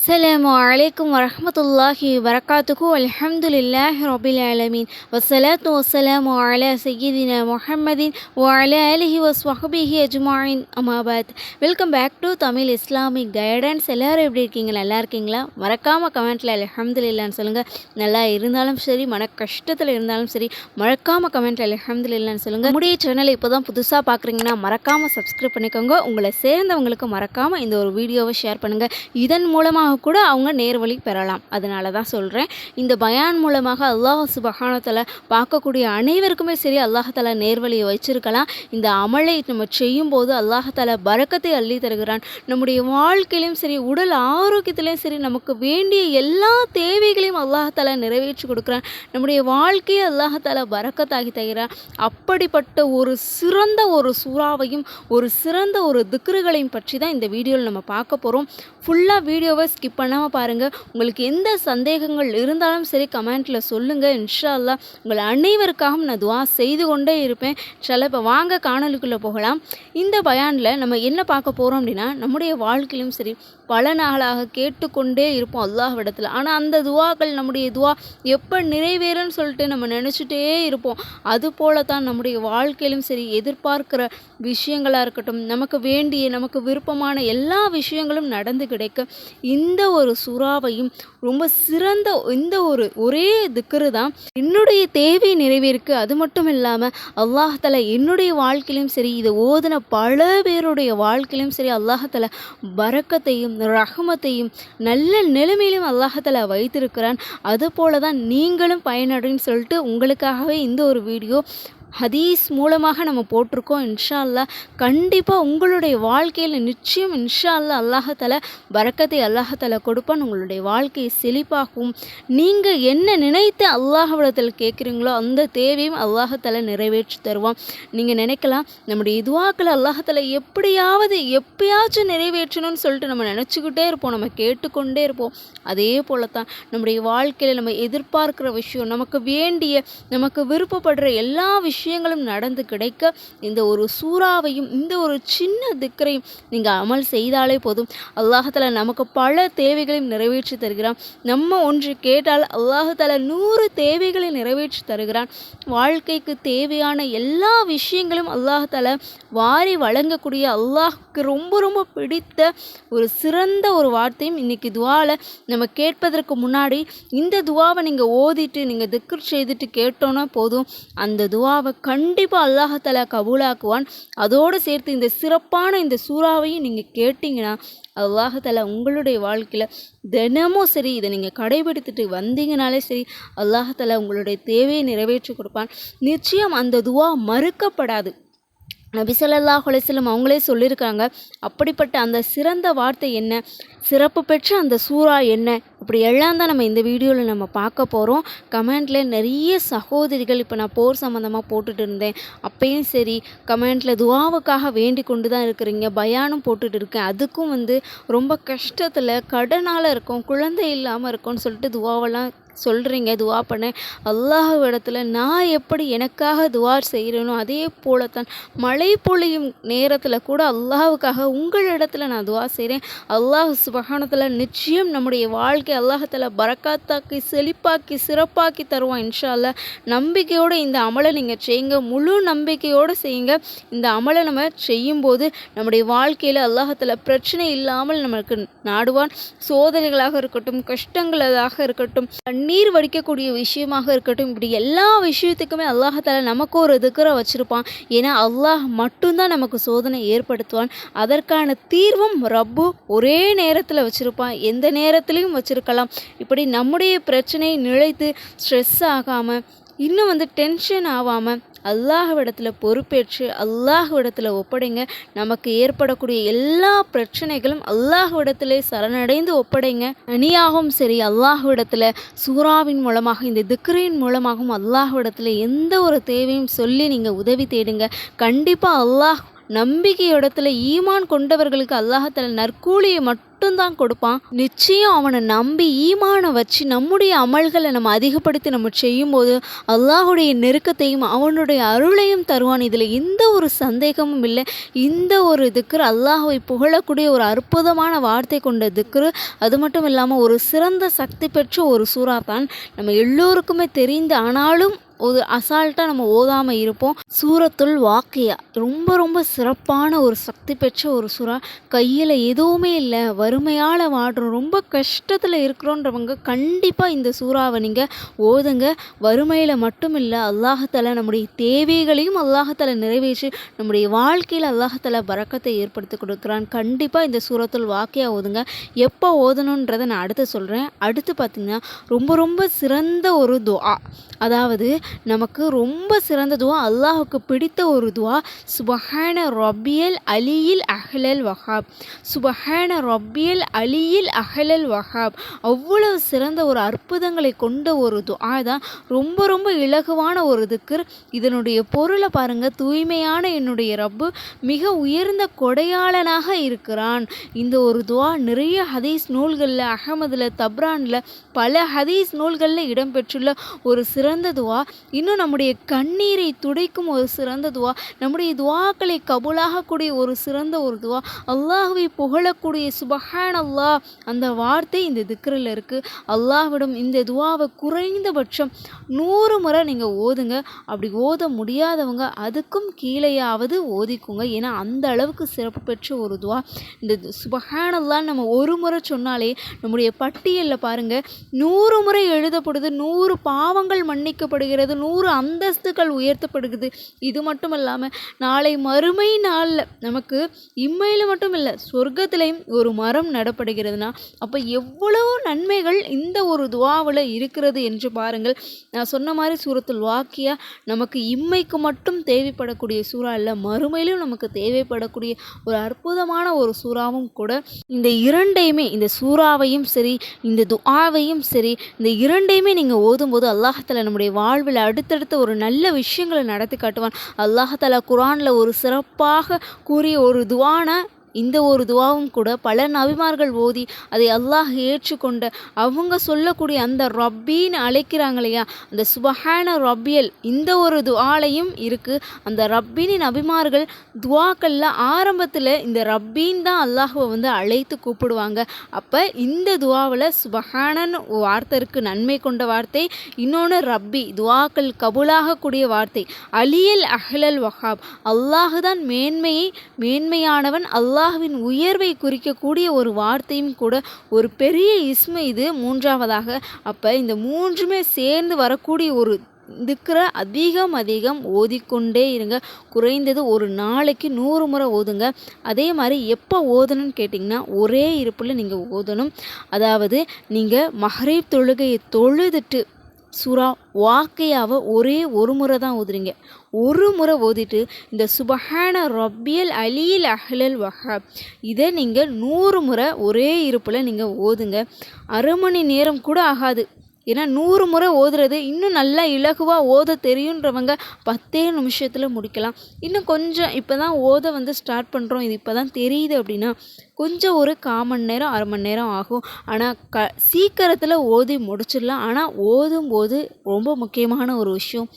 அஸ்லாம் வலைக்கம் வரமத்துல்லாஹி வரகாத்துக்கு அலமதுல்லாஹ் ரபில் ஆலமீன். வசலாத்து வசலாம் அல சையீதின முஹம்மதின் வால அலிஹி வஸ்வஹபிஹி அஜ்மாயின். அமாபாத் welcome back to Tamil Islamic guidance. எல்லோரும் எப்படி இருக்கீங்க? நல்லா இருக்கீங்களா? மறக்காமல் கமெண்ட்டில் அலமதுல்லான்னு சொல்லுங்கள் நல்லா இருந்தாலும் சரி மன கஷ்டத்தில் இருந்தாலும் சரி மறக்காமல் கமெண்ட்டில் அலமதுல்லான்னு சொல்லுங்கள் முடிய சேனலை இப்போ தான் புதுசாக பார்க்குறீங்கன்னா மறக்காமல் சப்ஸ்கிரைப் பண்ணிக்கோங்க. உங்களை சேர்ந்தவங்களுக்கு மறக்காமல் இந்த ஒரு வீடியோவை ஷேர் பண்ணுங்கள் இதன் மூலமாக கூட அவங்க நேர்வழி பெறலாம். அதனால தான் சொல்கிறேன் இந்த பயான் மூலமாக அல்லாஹ் சுபஹானத்தில் பார்க்கக்கூடிய அனைவருக்குமே சரி அல்லாஹால நேர்வழியை வச்சிருக்கலாம். இந்த அமலை நம்ம செய்யும் போது அல்லாஹால பறக்கத்தை அள்ளி தருகிறான். நம்முடைய வாழ்க்கையிலும் சரி உடல் ஆரோக்கியத்திலையும் சரி நமக்கு வேண்டிய எல்லா தேவைகளையும் அல்லாஹால நிறைவேற்றி கொடுக்குறான். நம்முடைய வாழ்க்கையை அல்லாஹால பறக்கத்தாகி தருகிறான். அப்படிப்பட்ட ஒரு சிறந்த ஒரு சூறாவையும் ஒரு சிறந்த ஒரு திக்ருகளையும் பற்றி தான் இந்த வீடியோவில் நம்ம பார்க்க போகிறோம் ஃபுல்லாக வீடியோவை ஸ்கிப் பண்ணாமல் பாருங்கள் உங்களுக்கு எந்த சந்தேகங்கள் இருந்தாலும் சரி கமெண்ட்டில் சொல்லுங்கள் இன்ஷா அல்லாஹ் உங்கள் அனைவருக்காகவும் நான் துவா செய்து கொண்டே இருப்பேன். சில இப்போ வாங்க காணொலிக்குள்ளே போகலாம். இந்த பயானில் நம்ம என்ன பார்க்க போகிறோம் அப்படின்னா நம்முடைய வாழ்க்கையிலும் சரி பல நாளாக கேட்டுக்கொண்டே இருப்போம் அல்லாஹ்விடத்தில் ஆனால் அந்த துவாக்கள் நம்முடைய துவா எப்போ நிறைவேறும்னு சொல்லிட்டு நம்ம நினச்சிட்டே இருப்போம். அது போல தான் நம்முடைய வாழ்க்கையிலும் சரி எதிர்பார்க்கிற விஷயங்களாக இருக்கட்டும் நமக்கு வேண்டிய நமக்கு விருப்பமான எல்லா விஷயங்களும் நடந்து கிடைக்க இந்த ஒரு சுறாவையும் ரொம்ப சிறந்த இந்த ஒரு ஒரே திக்கரு தான் என்னுடைய தேவை நிறைவேற்கு அது மட்டும் இல்லாமல் அல்லாஹால என்னுடைய வாழ்க்கையிலும் சரி இதை ஓதின பல பேருடைய வாழ்க்கையிலும் சரி அல்லாஹால பறக்கத்தையும் ரஹமத்தையும் நல்ல நிலைமையிலும் அல்லாஹால வைத்திருக்கிறான். அதுபோல தான் நீங்களும் பயனடைன்னு சொல்லிட்டு உங்களுக்காகவே இந்த ஒரு வீடியோ ஹதீஸ் மூலமாக நம்ம போட்டிருக்கோம். இன்ஷா அல்லாஹ் கண்டிப்பாக உங்களுடைய வாழ்க்கையில் நிச்சயம் இன்ஷா அல்லாஹ் அல்லாஹால பறக்கத்தை அல்லாஹால கொடுப்பான். உங்களுடைய வாழ்க்கையை செழிப்பாகும் நீங்கள் என்ன நினைத்து அல்லாஹவிடத்தில் கேட்குறீங்களோ அந்த தேவையும் அல்லாஹால நிறைவேற்றி தருவான். நீங்கள் நினைக்கலாம் நம்முடைய இதுவாக்களை அல்லாஹத்தில் எப்படியாவது எப்பயாச்சும் நிறைவேற்றணும்னு சொல்லிட்டு நம்ம நினச்சிக்கிட்டே இருப்போம். நம்ம கேட்டுக்கொண்டே இருப்போம். அதே போல தான் நம்முடைய வாழ்க்கையில் நம்ம எதிர்பார்க்குற விஷயம் நமக்கு வேண்டிய நமக்கு விருப்பப்படுற எல்லா விஷயம் விஷயங்களும் நடந்து கிடைக்க இந்த ஒரு சூறாவையும் இந்த ஒரு சின்ன திக்கரையும் நீங்கள் அமல் செய்தாலே போதும். அல்லாஹால நமக்கு பல தேவைகளையும் நிறைவேற்றி தருகிறான். நம்ம ஒன்று கேட்டால் அல்லாஹால நூறு தேவைகளை நிறைவேற்றி தருகிறான். வாழ்க்கைக்கு தேவையான எல்லா விஷயங்களும் அல்லாஹால வாரி வழங்கக்கூடிய அல்லாஹுக்கு ரொம்ப ரொம்ப பிடித்த ஒரு சிறந்த ஒரு வார்த்தையும் இன்னைக்கு துவாவில் நம்ம கேட்பதற்கு முன்னாடி இந்த துவாவை நீங்கள் ஓதிட்டு நீங்கள் திக்கர் செய்துட்டு கேட்டோன்னா போதும். அந்த துவாவை கண்டிப்பாக அல்லாஹால கபூலாக்குவான். அதோடு சேர்த்து இந்த சிறப்பான இந்த சூறாவையும் நீங்கள் கேட்டிங்கன்னா அல்லாஹால உங்களுடைய வாழ்க்கையில் தினமும் சரி இதை நீங்கள் கடைபிடித்துட்டு வந்தீங்கனாலே சரி அல்லாஹால உங்களுடைய தேவையை நிறைவேற்றி கொடுப்பான். நிச்சயம் அந்த துவா மறுக்கப்படாது. நபிசல்லா அலிஸ்லம் அவங்களே சொல்லியிருக்காங்க அப்படிப்பட்ட அந்த சிறந்த வார்த்தை என்ன? சிறப்பு பெற்ற அந்த சூறா என்ன? இப்படி எல்லாம் தான் நம்ம இந்த வீடியோவில் நம்ம பார்க்க போகிறோம் கமெண்ட்டில் நிறைய சகோதரிகள் இப்போ நான் போர் சம்மந்தமாக போட்டுட்டு இருந்தேன். அப்பயும் சரி கமெண்ட்டில் துவாவுக்காக வேண்டி கொண்டு தான் இருக்கிறீங்க பயானும் போட்டுட்டு இருக்கேன். அதுக்கும் வந்து ரொம்ப கஷ்டத்தில் கடனால் இருக்கும் குழந்தை இல்லாமல் இருக்கும்னு சொல்லிட்டு துவாவெல்லாம் சொல்கிறீங்க துவா பண்ண. அல்லாஹ் இடத்துல நான் எப்படி எனக்காக துவா செய்கிறேனோ அதே போலத்தான் மழை பொழியும் நேரத்தில் கூட அல்லாஹுக்காக உங்களிடத்துல நான் துவா செய்கிறேன் அல்லாஹ் சுபகானத்தில் நிச்சயம் நம்முடைய வாழ்க்கை அல்லாஹத்தில் பறக்காத்தாக்கி செழிப்பாக்கி சிறப்பாக்கி தருவான் இன்ஷா அல்லா நம்பிக்கையோடு இந்த அமலை நீங்கள் செய்யுங்க. முழு நம்பிக்கையோடு செய்யுங்க. இந்த அமலை நம்ம செய்யும்போது நம்முடைய வாழ்க்கையில் அல்லாஹத்தில் பிரச்சனை இல்லாமல் நம்மளுக்கு நாடுவான். சோதனைகளாக இருக்கட்டும் கஷ்டங்களாக இருக்கட்டும் கண்ணீர் வடிக்கக்கூடிய விஷயமாக இருக்கட்டும் இப்படி எல்லா விஷயத்துக்குமே அல்லாஹால நமக்கு ஒரு இதுக்குற வச்சுருப்பான். ஏன்னா அல்லாஹ் மட்டும்தான் நமக்கு சோதனை ஏற்படுத்துவான். அதற்கான தீர்வும் ரப்பு ஒரே நேரத்தில் வச்சுருப்பான். எந்த நேரத்துலையும் வச்சுருக்கலாம். இப்படி நம்முடைய பிரச்சனையை நிலைத்து ஸ்ட்ரெஸ் ஆகாமல் இன்னும் வந்து டென்ஷன் ஆகாமல் அல்லாஹ்விடத்தில் பொறுப்பேற்று அல்லாஹ்விடத்தில் ஒப்படைங்க. நமக்கு ஏற்படக்கூடிய எல்லா பிரச்சனைகளும் அல்லாஹ்விடத்திலே சரணடைந்து ஒப்படைங்க. அணியாகவும் சரி அல்லாஹ்விடத்தில் சூறாவின் மூலமாக இந்த திக்ரின் மூலமாகவும் அல்லாஹ்விடத்தில் எந்த ஒரு தேவையும் சொல்லி நீங்கள் உதவி தேடுங்க. கண்டிப்பாக அல்லாஹ் நம்பிக்கை இடத்துல ஈமான் கொண்டவர்களுக்கு அல்லாஹத்தில் நற்கூலியை மட்டும் மட்டும்தான் கொடுப்பான். நிச்சயம் அவனை நம்பி ஈமானை வச்சு நம்முடைய அமல்களை நம்ம அதிகப்படுத்தி நம்ம செய்யும்போது அல்லாஹுடைய நெருக்கத்தையும் அவனுடைய அருளையும் தருவான். இதில் எந்த ஒரு சந்தேகமும் இல்லை. இந்த ஒரு திக்ரு அல்லாஹுவை புகழக்கூடிய ஒரு அற்புதமான வார்த்தை கொண்ட திக்ரு. அது மட்டும் இல்லாமல் ஒரு சிறந்த சக்தி பெற்ற ஒரு சூறா தான் நம்ம எல்லோருக்குமே தெரிந்து ஆனாலும் ஒரு அசால்ட்டாக நம்ம ஓதாமல் இருப்போம். சூரத்துள் வாக்கியா ரொம்ப ரொம்ப சிறப்பான ஒரு சக்தி பெற்ற ஒரு சூறா. கையில் எதுவுமே இல்லை வறுமையால் வாடுறோம். ரொம்ப கஷ்டத்தில் இருக்கிறோன்றவங்க கண்டிப்பாக இந்த சூறாவை நீங்கள் ஓதுங்க. வறுமையில் மட்டும் இல்லை அல்லாஹத்தால நம்முடைய தேவைகளையும் அல்லாஹத்தால நிறைவேற்றி நம்முடைய வாழ்க்கையில் அல்லாஹத்தால பறக்கத்தை ஏற்படுத்தி கொடுக்குறான். கண்டிப்பாக இந்த சூரத்துள் வாக்கியா ஓதுங்க. எப்போ ஓதணுன்றதை நான் அடுத்து சொல்கிறேன் அடுத்து பார்த்திங்கன்னா ரொம்ப ரொம்ப சிறந்த ஒரு துஆ. அதாவது நமக்கு ரொம்ப சிறந்த துவா அல்லாஹுக்கு பிடித்த ஒரு துவா சுபஹான ரபியல் அலியில் அஹ்லல் வஹாப். சுபஹான ரப்பியல் அலியில் அஹ்லல் வஹாப். அவ்வளவு சிறந்த ஒரு அற்புதங்களை கொண்ட ஒரு துவா தான். ரொம்ப ரொம்ப இலகுவான ஒரு திக்கர் இதனுடைய பொருளை பாருங்கள் தூய்மையான என்னுடைய ரப்பு மிக உயர்ந்த கொடையாளனாக இருக்கிறான். இந்த ஒரு துவா நிறைய ஹதீஸ் நூல்களில் அகமதில் தப்ரானில் பல ஹதீஸ் நூல்களில் இடம்பெற்றுள்ள ஒரு சிறந்த துவா. இன்னும் நம்முடைய கண்ணீரை துடைக்கும் ஒரு சிறந்த துவா நம்முடைய துவாக்களை கபூலாகக்கூடிய ஒரு சிறந்த ஒரு துவா அல்லாஹுவை புகழக்கூடிய சுபஹான் அல்லாஹ் அந்த வார்த்தை இந்த திக்கரில் இருக்குது அல்லாஹ்விடம் இந்த துவாவை குறைந்தபட்சம் நூறு முறை நீங்கள் ஓதுங்க. அப்படி ஓத முடியாதவங்க அதுக்கும் கீழேயாவது ஓதிக்குங்க. ஏன்னா அந்த அளவுக்கு சிறப்பு பெற்ற ஒரு துவா. இந்த சுபஹான் அல்லாஹ் நம்ம ஒரு முறை சொன்னாலே நம்முடைய பட்டியலில் பாருங்கள் நூறு முறை எழுதப்படுது நூறு பாவங்கள் மன்னிக்கப்படுகிறது. நூறு அந்தஸ்துகள் உயர்த்தப்படுகிறது. இது மட்டும் இல்லாமல் நாளை மறுமை நாளில் நமக்கு இம்மையில் மட்டும் இல்லை சொர்க்கத்திலையும் ஒரு மரம் நடப்படுகிறதுனா அப்போ எவ்வளோ நன்மைகள் இந்த ஒரு துவாவில் இருக்கிறது என்று பாருங்கள். நான் சொன்ன மாதிரி சூரத்தில் வாக்கியா நமக்கு இம்மைக்கு மட்டும் தேவைப்படக்கூடிய சூறா இல்லை மறுமையிலும் நமக்கு தேவைப்படக்கூடிய ஒரு அற்புதமான ஒரு சூறாவும் கூட இந்த இரண்டையுமே இந்த சூறாவையும் சரி இந்த துஆவையும் சரி இந்த இரண்டையுமே நீங்கள் ஓதும்போது அல்லாஹத்தில் நம்முடைய வாழ்வில் அடுத்தடுத்த ஒரு நல்ல விஷயங்களை நடத்தி காட்டுவான். அல்லாஹால குரானில் ஒரு சிறப்பாக கூறிய ஒரு துவான இந்த ஒரு துவாவும் கூட பல நபிமார்கள் ஓதி அதை அல்லாஹ் ஏற்றுக்கொண்ட அவங்க சொல்லக்கூடிய அந்த ரப்பின்னு அழைக்கிறாங்க இல்லையா? அந்த சுபஹான ரப்பியல் இந்த ஒரு துவாலையும் இருக்குது அந்த ரப்பினி நபிமார்கள் துவாக்களில் ஆரம்பத்தில் இந்த ரப்பின்னு தான் அல்லாஹுவை வந்து அழைத்து கூப்பிடுவாங்க. அப்போ இந்த துவாவில் சுபஹானன்னு வார்த்தை இருக்குது நன்மை கொண்ட வார்த்தை. இன்னொன்று ரப்பி துவாக்கள் கபுலாகக்கூடிய வார்த்தை. அலியல் அஹ்லல் வஹாப் அல்லாஹு தான் மேன்மையை மேன்மையானவன் அல்லாஹ் அல்லாஹுவின் உயர்வை குறிக்கக்கூடிய ஒரு வார்த்தையும் கூட ஒரு பெரிய இஸ்ம இது. மூன்றாவதாக அப்போ இந்த மூன்றுமே சேர்ந்து வரக்கூடிய ஒரு திக்கிற அதிகம் அதிகம் ஓதிக்கொண்டே இருங்க. குறைந்தது ஒரு நாளைக்கு நூறு முறை ஓதுங்க. அதே மாதிரி எப்போ ஓதணும்னு கேட்டிங்கன்னா ஒரே இருப்பில் நீங்கள் ஓதணும். அதாவது நீங்கள் மஹரீப் தொழுகையை தொழுதுட்டு சுறா வாக்கையாவை ஒரே ஒரு முறை தான் ஓதுறீங்க. ஒரு முறை ஓதிட்டு இந்த சுபஹான ரப்பியல் அலியில் அஹ்லல் வஹாப் இதை நீங்கள் நூறு முறை ஒரே இருப்பில் நீங்கள் ஓதுங்க. அரை மணி நேரம் கூட ஆகாது. ஏன்னா நூறு முறை ஓதுறது இன்னும் நல்லா இலகுவாக ஓத தெரியுன்றவங்க பத்தே நிமிஷத்தில் முடிக்கலாம். இன்னும் கொஞ்சம் இப்போ தான் ஓத வந்து ஸ்டார்ட் பண்ணுறோம் இது இப்போ தான் தெரியுது அப்படின்னா கொஞ்சம் ஒரு கால் மணி நேரம் அரை மணி நேரம் ஆகும். ஆனால் க சீக்கிரத்தில் ஓதி முடிச்சிடலாம். ஆனால் ஓதும் போது ரொம்ப முக்கியமான ஒரு விஷயம்.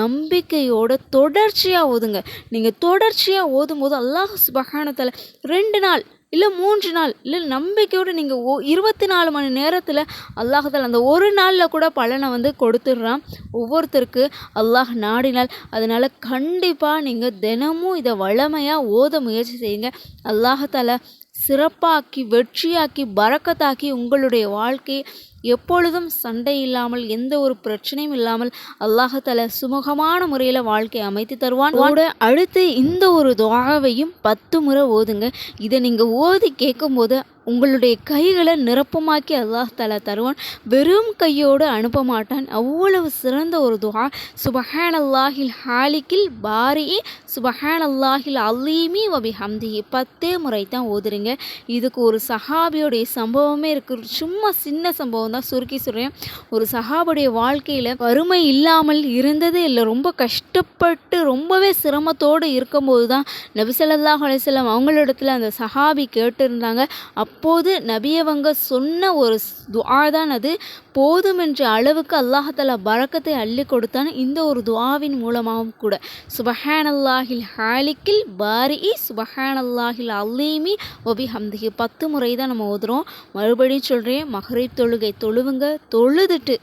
நம்பிக்கையோட தொடர்ச்சியாக ஓதுங்க. நீங்கள் தொடர்ச்சியாக ஓதும்போது அல்லாஹ் சுபஹானத்தில் ரெண்டு நாள் இல்லை மூன்று நாள். இல்லை நம்பிக்கையோடு நீங்கள் ஓ இருபத்தி நாலு மணி நேரத்தில் அல்லாஹால் அந்த ஒரு நாளில் கூட பலனை வந்து கொடுத்துட்றான். ஒவ்வொருத்தருக்கு அல்லாஹ் நாடினால். அதனால் கண்டிப்பாக நீங்கள் தினமும் இதை வளமையாக ஓத முயற்சி செய்யுங்க. அல்லாஹால சிறப்பாக்கி வெற்றியாக்கி பறக்கத்தாக்கி உங்களுடைய வாழ்க்கை எப்பொழுதும் சண்டை இல்லாமல் எந்த ஒரு பிரச்சனையும் இல்லாமல் அல்லாஹால சுமூகமான முறையில் வாழ்க்கை அமைத்து தருவான். அடுத்து இந்த ஒரு துவாவையும் பத்து முறை ஓதுங்க. இதை நீங்கள் ஓதி கேட்கும்போது உங்களுடைய கைகளை நிரப்பமாக்கி அல்லாஹ் தலா தருவான். வெறும் கையோடு அனுப்ப மாட்டான். அவ்வளவு சிறந்த ஒரு துஹா சுபஹான் அல்லாஹில் ஹாலிக்கில் பாரி சுபஹான் அல்லாஹில் அல்லீமி வபி ஹம்திஹி பத்தே முறை தான் ஓதுறீங்க. இதுக்கு ஒரு சஹாபியோடைய சம்பவமே இருக்குது சும்மா சின்ன சம்பவம் தான். சுருக்கி சொல்கிறேன் ஒரு சஹாபுடைய வாழ்க்கையில் வறுமை இல்லாமல் இருந்ததே இல்லை. ரொம்ப கஷ்டப்பட்டு ரொம்பவே சிரமத்தோடு இருக்கும்போது தான் நபிசல்லாஹ் அலிஸ்லாம் அவங்களிடத்தில் அந்த சஹாபி கேட்டிருந்தாங்க. அப் அப்போது நபியவங்க சொன்ன ஒரு துஆ தான் அது. போதுமென்ற அளவுக்கு அல்லாஹால பறக்கத்தை அள்ளி கொடுத்தான் இந்த ஒரு துஆவின் மூலமாகவும் கூட. சுபஹானல்லாஹில் ஹாலிக்கில் பாரி சுபஹானல்லாஹில் அல்லீமி ஒபி ஹம்திகி பத்து முறை தான் நம்ம ஓதுறோம். மறுபடியும் சொல்கிறேன் மஹரிப் தொழுகை தொழுவுங்க தொழுதுட்டு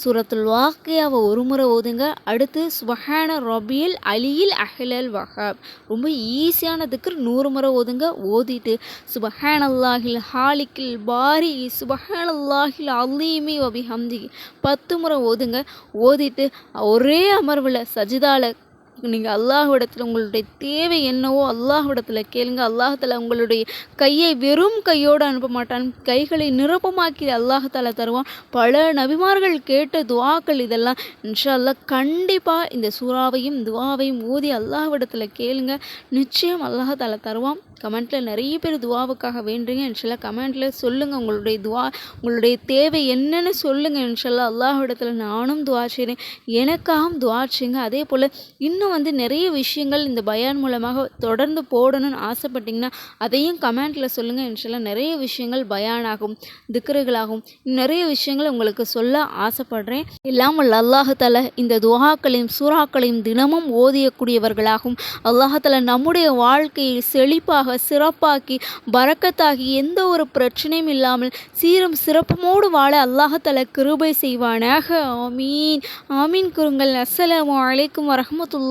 சூரத்துல் வாக்கியாவை ஒரு முறை ஓதுங்க. அடுத்து சுபஹான ரபியல் அலியில் அஹ்லல் வஹாப். ரொம்ப ஈஸியானதுக்கு நூறு முறை ஓதுங்க. ஓதிட்டு சுபஹான் அல்லாஹில் ஹாலிக்கில் பாரி சுபஹான் அல்லாஹில் அலீமி வபி ஹம்தி பத்து முறை ஓதுங்க. ஓதிட்டு ஒரே அமர்வில் சஜிதால நீங்கள் அல்லாஹ்விடத்தில் உங்களுடைய தேவை என்னவோ அல்லாஹ்விடத்தில் கேளுங்க. அல்லாஹால உங்களுடைய கையை வெறும் கையோடு அனுப்ப மாட்டான். கைகளை நிரப்பமாக்கி அல்லாஹால தருவான். பல நபிமார்கள் கேட்ட துவாக்கள் இதெல்லாம். இன்ஷா அல்லாஹ் கண்டிப்பாக இந்த சூறாவையும் துவாவையும் ஓதி அல்லாஹ்விடத்தில் கேளுங்க. நிச்சயம் அல்லாஹால தருவான். கமெண்ட்டில் நிறைய பேர் துவாவுக்காக வேண்டுங்க. இன்ஷல்லா கமெண்ட்டில் சொல்லுங்கள் உங்களுடைய துவா உங்களுடைய தேவை என்னன்னு சொல்லுங்கள் இன்ஷல்லா அல்லாஹ்விடத்தில் நானும் துவா செய்கிறேன் எனக்காகவும் துவா செய்யுங்க. அதே போல் இன்னும் வந்து நிறைய விஷயங்கள் இந்த பயான் மூலமாக தொடர்ந்து போடணும்னு ஆசைப்பட்டிங்கன்னா அதையும் கமெண்ட்டில் சொல்லுங்கள் இன்ஷெல்லாம் நிறைய விஷயங்கள் பயானாகும் திக்ருகளாகும். நிறைய விஷயங்கள் உங்களுக்கு சொல்ல ஆசைப்படுறேன். இல்லாமல் அல்லாஹால இந்த துவாக்களையும் சூறாக்களையும் தினமும் ஓதியக்கூடியவர்களாகும். அல்லாஹால நம்முடைய வாழ்க்கையை செழிப்பாக சிறப்பாக்கி பறக்கத்தாகி எந்த ஒரு பிரச்சனையும் இல்லாமல் சீரும் சிறப்புமோடு வாழ அல்லாஹால கிருபை செய்வானாக. ஆமீன். ஆமீன். குருங்கள் அஸ்ஸலாமு அலைக்கும்